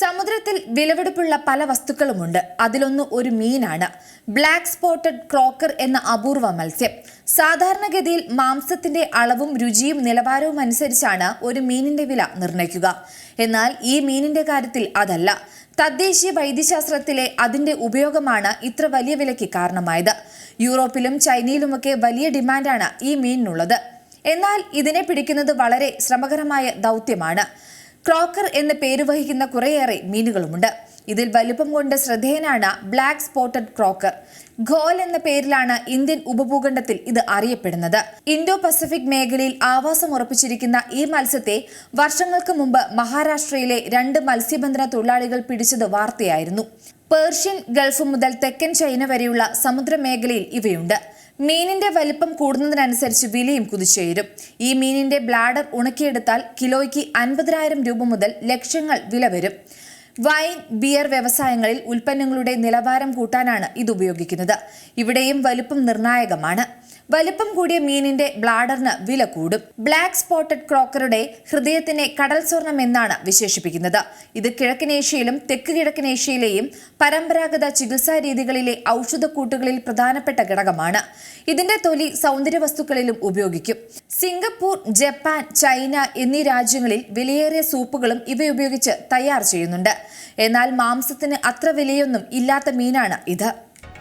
സമുദ്രത്തിൽ വിലവെടുപ്പുള്ള പല വസ്തുക്കളുമുണ്ട്. അതിലൊന്ന് ഒരു മീനാണ്. ബ്ലാക്ക് സ്പോട്ടഡ് ക്രോക്കർ എന്ന അപൂർവ മത്സ്യം. സാധാരണഗതിയിൽ മാംസത്തിന്റെ അളവും രുചിയും നിലവാരവും അനുസരിച്ചാണ് ഒരു മീനിന്റെ വില നിർണയിക്കുക. എന്നാൽ ഈ മീനിന്റെ കാര്യത്തിൽ അതല്ല. തദ്ദേശീയ വൈദ്യശാസ്ത്രത്തിലെ അതിന്റെ ഉപയോഗമാണ് ഇത്ര വലിയ വിലയ്ക്ക് കാരണമായത്. യൂറോപ്പിലും ചൈനയിലുമൊക്കെ വലിയ ഡിമാൻഡാണ് ഈ മീനിനുള്ളത്. എന്നാൽ ഇതിനെ പിടിക്കുന്നത് വളരെ ശ്രമകരമായ ദൗത്യമാണ്. ക്രോക്കർ എന്ന പേര് വഹിക്കുന്ന കുറേയേറെ മീനുകളുമുണ്ട്. ഇതിൽ വലുപ്പം കൊണ്ട് ശ്രദ്ധേയനാണ് ബ്ലാക്ക് സ്പോട്ടഡ് ക്രോക്കർ. ഘോൽ എന്ന പേരിലാണ് ഇന്ത്യൻ ഉപഭൂഖണ്ഡത്തിൽ ഇത് അറിയപ്പെടുന്നത്. ഇൻഡോ പസഫിക് മേഖലയിൽ ആവാസം ഉറപ്പിച്ചിരിക്കുന്ന ഈ മത്സ്യത്തെ വർഷങ്ങൾക്ക് മുമ്പ് മഹാരാഷ്ട്രയിലെ രണ്ട് മത്സ്യബന്ധന തൊഴിലാളികൾ പിടിച്ചത് വാർത്തയായിരുന്നു. പേർഷ്യൻ ഗൾഫ് മുതൽ തെക്കൻ ചൈന വരെയുള്ള സമുദ്രമേഖലയിൽ ഇവയുണ്ട്. മീനിന്റെ വലിപ്പം കൂടുന്നതിനനുസരിച്ച് വിലയും കുതിച്ചുയരും ഈ മീനിന്റെ ബ്ലാഡർ ഉണക്കിയെടുത്താൽ കിലോയ്ക്ക് അൻപതിനായിരം രൂപ മുതൽ ലക്ഷങ്ങൾ വില വരും. വൈൻ ബിയർ വ്യവസായങ്ങളിൽ ഉൽപ്പന്നങ്ങളുടെ നിലവാരം കൂട്ടാനാണ് ഇത് ഉപയോഗിക്കുന്നത്. ഇവിടെയും വലുപ്പം നിർണായകമാണ്. വലിപ്പം കൂടിയ മീനിന്റെ ബ്ലാഡറിന് വില കൂടും. ബ്ലാക്ക് സ്പോട്ടഡ് ക്രോക്കറുടെ ഹൃദയത്തിനെ കടൽ സ്വർണം എന്നാണ് വിശേഷിപ്പിക്കുന്നത്. ഇത് കിഴക്കനേഷ്യയിലും തെക്ക് കിഴക്കനേഷ്യയിലെയും പരമ്പരാഗത ചികിത്സാ രീതികളിലെ ഔഷധക്കൂട്ടുകളിൽ പ്രധാനപ്പെട്ട ഘടകമാണ്. ഇതിന്റെ തൊലി സൗന്ദര്യ വസ്തുക്കളിലും ഉപയോഗിക്കും. സിംഗപ്പൂർ ജപ്പാൻ ചൈന എന്നീ രാജ്യങ്ങളിൽ വിലയേറിയ സൂപ്പുകളും ഇവയുപയോഗിച്ച് തയ്യാർ ചെയ്യുന്നുണ്ട്. എന്നാൽ മാംസത്തിന് അത്ര വിലയൊന്നും ഇല്ലാത്ത മീനാണ് ഇത്.